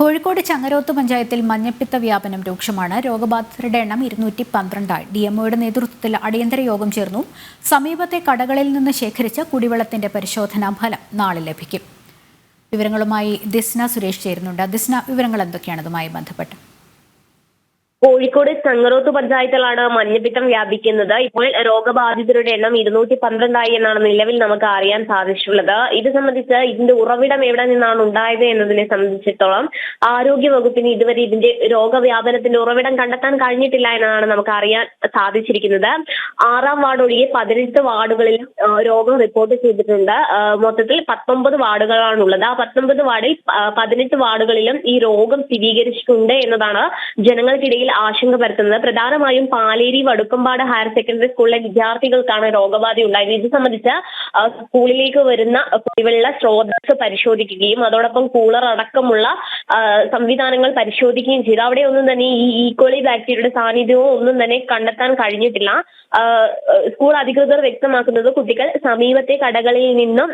കോഴിക്കോട് ചങ്ങരോത്ത് പഞ്ചായത്തിൽ മഞ്ഞപ്പിത്ത വ്യാപനം രൂക്ഷമാണ്. രോഗബാധിതരുടെ എണ്ണം ഇരുന്നൂറ്റി പന്ത്രണ്ടായി ഡി എംഒയുടെ നേതൃത്വത്തിൽ അടിയന്തര യോഗം ചേർന്നു. സമീപത്തെ കടകളിൽ നിന്ന് ശേഖരിച്ച കുടിവെള്ളത്തിന്റെ പരിശോധനാ ഫലം നാളെ ലഭിക്കും. വിവരങ്ങളുമായി ദിസ്ന സുരേഷ് ചേരുന്നുണ്ട്. ദിസ്ന വിവരങ്ങൾ എന്തൊക്കെയാണ്? ഇതുമായി ബന്ധപ്പെട്ട്. കോഴിക്കോട് ചങ്ങരോത്ത് പഞ്ചായത്തിലാണ് മഞ്ഞപ്പിത്തം വ്യാപിക്കുന്നത്. ഇപ്പോൾ രോഗബാധിതരുടെ എണ്ണം ഇരുന്നൂറ്റി പന്ത്രണ്ടായി എന്നാണ് നിലവിൽ നമുക്ക് അറിയാൻ സാധിച്ചിട്ടുള്ളത്. ഇത് സംബന്ധിച്ച് ഇതിന്റെ ഉറവിടം എവിടെ നിന്നാണ് ഉണ്ടായത് എന്നതിനെ സംബന്ധിച്ചിടത്തോളം ആരോഗ്യ വകുപ്പിന് ഇതുവരെ ഇതിന്റെ രോഗവ്യാപനത്തിന്റെ ഉറവിടം കണ്ടെത്താൻ കഴിഞ്ഞിട്ടില്ല എന്നതാണ് നമുക്ക് അറിയാൻ സാധിച്ചിരിക്കുന്നത്. ആറാം വാർഡ് ഒഴികെ പതിനെട്ട് വാർഡുകളിൽ രോഗം റിപ്പോർട്ട് ചെയ്തിട്ടുണ്ട്. മൊത്തത്തിൽ പത്തൊമ്പത് വാർഡുകളാണുള്ളത്. ആ പത്തൊമ്പത് വാർഡിൽ പതിനെട്ട് വാർഡുകളിലും ഈ രോഗം സ്ഥിരീകരിച്ചിട്ടുണ്ട് എന്നതാണ് ജനങ്ങൾക്കിടയിൽ ആശങ്ക പരത്തുന്നത്. പ്രധാനമായും പാലേരി വടുക്കമ്പാട് ഹയർ സെക്കൻഡറി സ്കൂളിലെ വിദ്യാർത്ഥികൾക്കാണ് രോഗബാധ ഉണ്ടായത്. ഇത് സംബന്ധിച്ച് സ്കൂളിലേക്ക് വരുന്ന കുടിവെള്ള സ്രോതസ് പരിശോധിക്കുകയും അതോടൊപ്പം കൂളർ അടക്കമുള്ള സംവിധാനങ്ങൾ പരിശോധിക്കുകയും ചെയ്തു. അവിടെ ഒന്നും തന്നെ ഈ ഈക്വളി ബാക്ടീരിയയുടെ സാന്നിധ്യവും ഒന്നും തന്നെ കണ്ടെത്താൻ കഴിഞ്ഞിട്ടില്ല. സ്കൂൾ അധികൃതർ വ്യക്തമാക്കുന്നത് കുട്ടികൾ സമീപത്തെ കടകളിൽ നിന്നും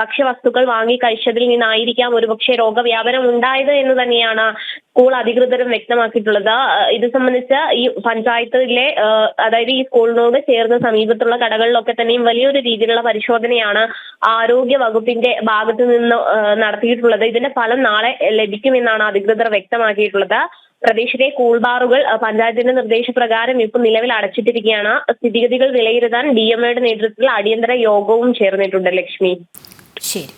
ഭക്ഷ്യവസ്തുക്കൾ വാങ്ങി കഴിച്ചതിൽ നിന്നായിരിക്കാം ഒരുപക്ഷെ രോഗവ്യാപനം ഉണ്ടായത് എന്ന് തന്നെയാണ് സ്കൂൾ അധികൃതരും വ്യക്തമാക്കിയിട്ടുള്ളത്. ഇത് സംബന്ധിച്ച് ഈ പഞ്ചായത്തിലെ അതായത് ഈ സ്കൂളിനോട് ചേർന്ന് സമീപത്തുള്ള കടകളിലൊക്കെ തന്നെയും വലിയൊരു രീതിയിലുള്ള പരിശോധനയാണ് ആരോഗ്യ വകുപ്പിന്റെ ഭാഗത്തു നിന്ന് നടത്തിയിട്ടുള്ളത്. ഇതിന്റെ ഫലം നാളെ ലഭിക്കുമെന്നാണ് അധികൃതർ വ്യക്തമാക്കിയിട്ടുള്ളത്. പ്രദേശത്തെ കൂൾ ബാറുകൾ പഞ്ചായത്തിന്റെ നിർദ്ദേശപ്രകാരം ഇപ്പോൾ നിലവിൽ അടച്ചിട്ടിരിക്കുകയാണ്. സ്ഥിതിഗതികൾ വിലയിരുത്താൻ ഡി എം നേതൃത്വത്തിൽ അടിയന്തര യോഗവും ചേർന്നിട്ടുണ്ട് ലക്ഷ്മി. ശരി.